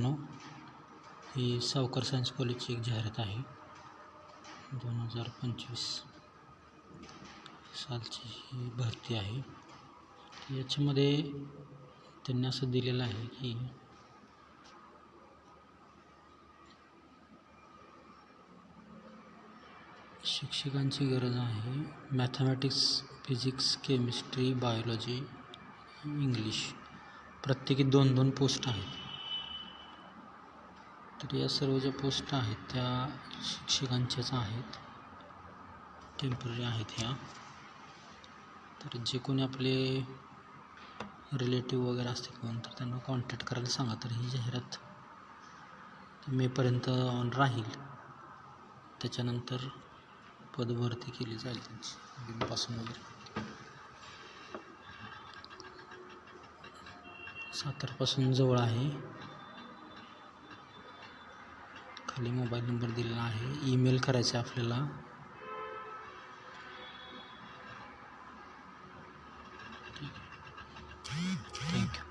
मित्रांनो ही सावकर सायन्स कॉलेजची एक जाहिरात आहे. दोन हजार पंचवीस सालची ही भरती आहे. याच्यामध्ये त्यांनी असं दिलेलं आहे की शिक्षकांची गरज आहे mathematics physics chemistry biology English प्रत्येकी दोन दोन पोस्ट आहेत. तर या सर्व ज्या पोस्ट आहेत त्या शिक्षकांच्याच आहेत. टेंपररी आहेत ह्या. तर जे कोणी आपले रिलेटिव्ह वगैरे असतील कोण तर त्यांना कॉन्टॅक्ट करायला सांगा. तर ही जाहिरात मेपर्यंत ऑन राहील. त्याच्यानंतर पदभरती केली जाईल त्यांची जूनपासून वगैरे. सातारपासून जवळ आहे. खाली मोबाईल नंबर दिलेला आहे. ईमेल करायचा आहे आपल्याला.